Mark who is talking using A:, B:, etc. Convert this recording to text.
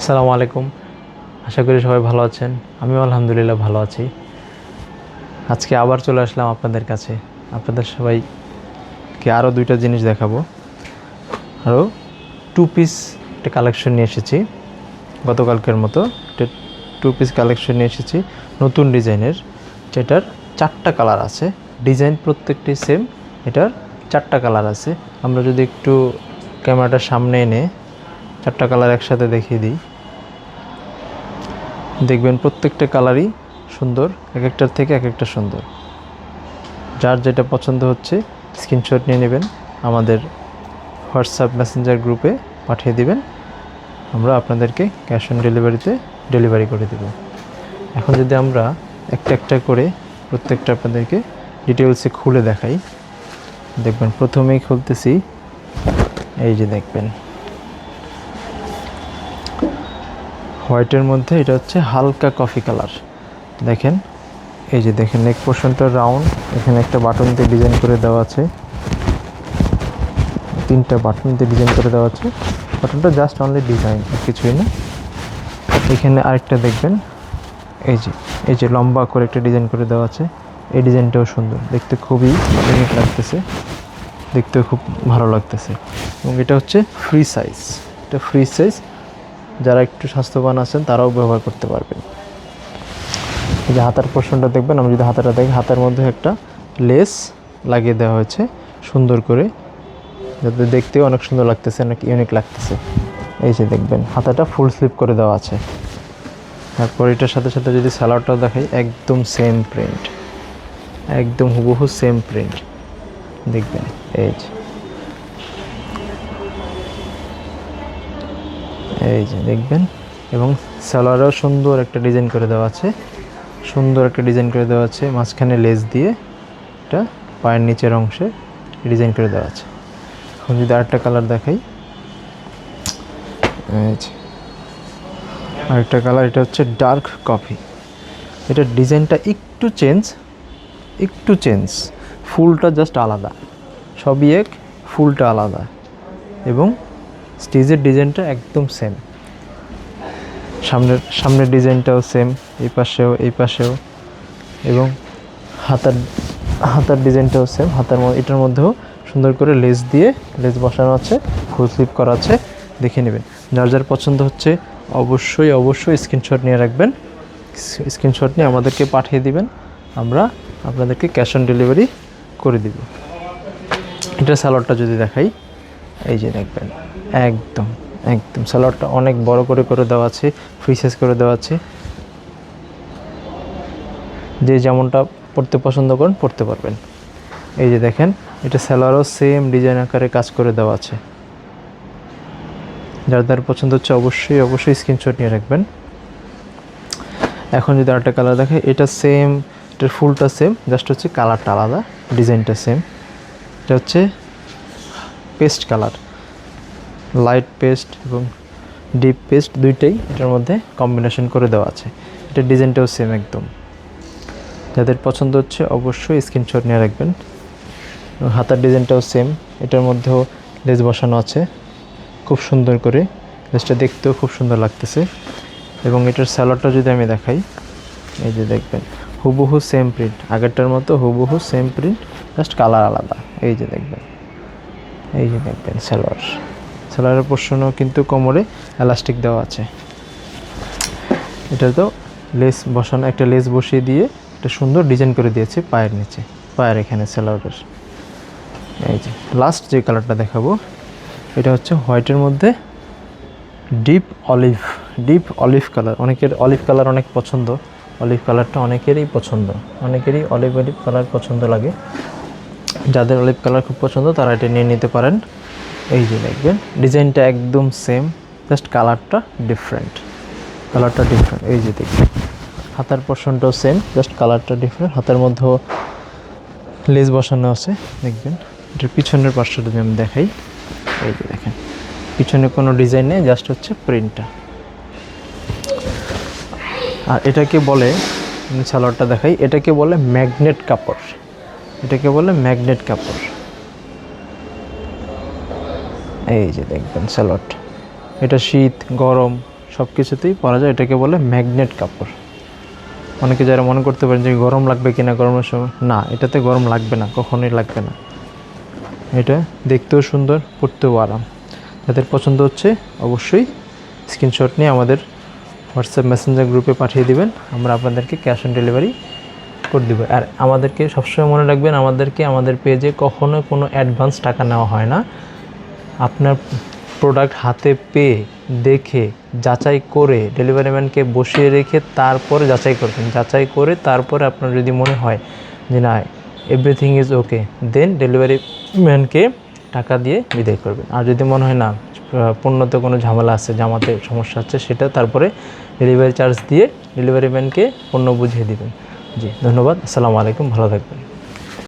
A: আসসালামু আলাইকুম। আশা করি সবাই ভালো আছেন। আমিও আলহামদুলিল্লাহ ভালো আছি। আজকে আবার চলে আসলাম আপনাদের কাছে। আপনাদের সবাইকে আরও দুইটা জিনিস দেখাবো। আরও টু পিস একটা কালেকশন নিয়ে এসেছি। গতকালকের মতো একটা টু পিস কালেকশন নিয়ে এসেছি। নতুন ডিজাইনের। যেটার চারটা কালার আছে। ডিজাইন প্রত্যেকটি সেম এটার চারটা কালার আছে। আমরা যদি একটু ক্যামেরাটার সামনে এনে চারটা কালার একসাথে দেখিয়ে দিই। দেখবেন প্রত্যেকটা কালারই সুন্দর, এক একটার থেকে এক একটা সুন্দর। যার যেটা পছন্দ হচ্ছে স্ক্রিনশট নিয়ে নেবেন, আমাদের হোয়াটসঅ্যাপ মেসেঞ্জার গ্রুপে পাঠিয়ে দিবেন। আমরা আপনাদেরকে ক্যাশ অন ডেলিভারিতে ডেলিভারি করে দেব। এখন যদি আমরা একটা একটা করে প্রত্যেকটা আপনাদেরকে ডিটেলসে খুলে দেখাই, দেখবেন প্রথমেই খুলতেছি, এই যে দেখবেন। হোয়াইটের মধ্যে এটা হচ্ছে হালকা কফি কালার। দেখেন, এই যে দেখেন নেক পোর্শনটা রাউন্ড এখানে একটা বাটন দিয়ে ডিজাইন করে দেওয়া আছে। তিনটা বাটন দিয়ে ডিজাইন করে দেওয়া আছে। বাটনটা জাস্ট অনলি ডিজাইন কিছুই না। এখানে আরেকটা দেখবেন, এই যে এই যে লম্বা করে একটা ডিজাইন করে দেওয়া আছে। এই ডিজাইনটাও সুন্দর, দেখতে খুবই ইউনিক লাগতেছে। দেখতেও খুব ভালো লাগতেছে। এবং এটা হচ্ছে ফ্রি সাইজ এটা ফ্রি সাইজ যারা একটু স্বাস্থ্যবান আছেন, তারাও ব্যবহার করতে পারবেন। এই যে হাতার পোর্শনটা দেখবেন, আমি যদি হাতাটা দেখি, হাতার মধ্যে একটা লেস লাগিয়ে দেওয়া হয়েছে, সুন্দর করে। যাতে দেখতেও অনেক সুন্দর লাগতেছে, অনেক ইউনিক লাগতেছে। এই যে দেখবেন, হাতাটা ফুল স্লিপ করে দেওয়া আছে। তারপর এটার সাথে সাথে যদি স্যালাডটাও দেখাই, একদম সেম প্রিন্ট একদম হুবহু সেম প্রিন্ট দেখবেন, এই যে। এই যে দেখবেন, এবং সালোয়ারও সুন্দর একটা ডিজাইন করে দেওয়া আছে। সুন্দর একটা ডিজাইন করে দেওয়া আছে, মাঝখানে লেস দিয়ে এটা পায়ের নিচের অংশে ডিজাইন করে দেওয়া আছে। এখন যদি আরেকটা কালার দেখাই আরেকটা কালার, এটা হচ্ছে ডার্ক কফি। এটার ডিজাইনটা একটু চেঞ্জ একটু চেঞ্জ, ফুলটা জাস্ট আলাদা। সবই এক, ফুলটা আলাদা। এবং স্টেজের ডিজাইনটা একদম সেম সামনের সামনের ডিজাইনটাও সেম এই পাশেও এই পাশেও, এবং হাতার হাতার ডিজাইনটাও সেম হাতার এটার মধ্যেও সুন্দর করে লেস দিয়ে, লেস বসানো আছে, ফুল স্লিপ করা আছে, দেখে নেবেন। যার যার পছন্দ হচ্ছে অবশ্যই অবশ্যই স্ক্রিনশট নিয়ে রাখবেন। স্ক্রিনশট নিয়ে আমাদেরকে পাঠিয়ে দিবেন। আমরা আপনাদেরকে ক্যাশ অন ডেলিভারি করে দিব। এটা স্যালাডটা যদি দেখাই। এই যে দেখবেন, একদম একদম স্যালাডটা অনেক বড় করে করে দেওয়া আছে ফ্রি সাইজ করে দেওয়া আছে। যে যেমনটা পড়তে পছন্দ করেন, পড়তে পারবেন। এই যে দেখেন, এটা স্যালারও সেম ডিজাইন আকারে কাজ করে দেওয়া আছে। যার যার পছন্দ হচ্ছে অবশ্যই অবশ্যই স্ক্রিনশট নিয়ে রাখবেন। এখন যদি আরেকটা কালার দেখে, এটা সেম এটার ফুলটা সেম জাস্ট হচ্ছে কালারটা আলাদা ডিজাইনটা সেম এটা হচ্ছে পেস্ট কালার। লাইট পেস্ট এবং ডিপ পেস্ট দুইটাই এটার মধ্যে কম্বিনেশন করে দেওয়া আছে। এটার ডিজাইনটাও সেম একদম। যাদের পছন্দ হচ্ছে অবশ্যই স্ক্রিনশট নিয়ে রাখবেন। হাতার ডিজাইনটাও সেম এটার মধ্যেও লেজ বসানো আছে। খুব সুন্দর করে। লেজটা দেখতেও খুব সুন্দর লাগতেছে। এবং এটার স্যালাডটা যদি আমি দেখাই, এই যে দেখবেন, হুবহু সেম প্রিন্ট আগেরটার মতো হুবহু সেম প্রিন্ট জাস্ট কালার আলাদা। এই যে দেখবেন। এই যে দেখবেন স্যালোয়ার স্যালোয়ারের পোর্শনও কিন্তু কোমরে এলাস্টিক দেওয়া আছে। এটা তো লেস বসানো, একটা লেস বসিয়ে দিয়ে একটা সুন্দর ডিজাইন করে দিয়েছে পায়ের নিচে, পায়ের এখানে স্যালোয়ারের এই যে লাস্ট যে কালারটা দেখাবো, এটা হচ্ছে হোয়াইটের মধ্যে deep olive deep olive colour অনেকের অলিভ কালার অনেক পছন্দ অলিভ কালারটা অনেকেরই পছন্দ। অনেকেরই অলিভ অলিভ কালার পছন্দ লাগে। যাদের অলিভ কালার খুব পছন্দ, তারা এটা নিয়ে নিতে পারেন। এই যে দেখবেন, ডিজাইনটা একদম সেম জাস্ট কালারটা ডিফারেন্ট কালারটা ডিফারেন্ট এই যে দেখবেন। হাতার পোর্শনটাও সেম জাস্ট কালারটা ডিফারেন্ট হাতের মধ্যেও লেস বসানো আছে, দেখবেন। এটার পিছনের পাশটা যদি আমি দেখাই, এই যে দেখেন। পিছনে কোনো ডিজাইন নেই জাস্ট হচ্ছে প্রিন্টটা আর এটাকে বলে, আমি সালোয়ারটা দেখাই, এটাকে বলে ম্যাগনেট কাপড়। এটাকে বলে ম্যাগনেট কাপড়। এই যে দেখবেন স্যালাড এটা শীত, গরম সব কিছুতেই পরা যায়, এটাকে বলে ম্যাগনেট কাপড়। অনেকে যারা মনে করতে পারেন যে গরম লাগবে কিনা গরমের সময়, না, এটাতে গরম লাগবে না, কখনোই লাগবে না। এটা দেখতেও সুন্দর পড়তেও আরাম। যাদের পছন্দ হচ্ছে, অবশ্যই স্ক্রিনশট নিয়ে আমাদের হোয়াটসঅ্যাপ মেসেঞ্জার গ্রুপে পাঠিয়ে দিবেন। আমরা আপনাদেরকে ক্যাশ অন ডেলিভারি করে দেবো। আর আমাদেরকে সবসময় মনে রাখবেন, আমাদেরকে, আমাদের পেজে কখনো কোনো অ্যাডভান্স টাকা নেওয়া হয় না। আপনার প্রোডাক্ট হাতে পেয়ে, দেখে, যাচাই করে ডেলিভারি ম্যানকে বসিয়ে রেখে তারপরে যাচাই করবেন। যাচাই করে তারপরে আপনার যদি মনে হয় যে না everything is okay then delivery ম্যানকে টাকা দিয়ে বিদায় করবেন। আর যদি মনে হয় না, পণ্যতে কোনো ঝামেলা আছে, জামাতে সমস্যা আছে, সেটা তারপরে ডেলিভারি চার্জ দিয়ে ডেলিভারি ম্যানকে পণ্য বুঝিয়ে দিবেন। জি ধন্যবাদ। আসসালামু আলাইকুম ভালো থাকবেন।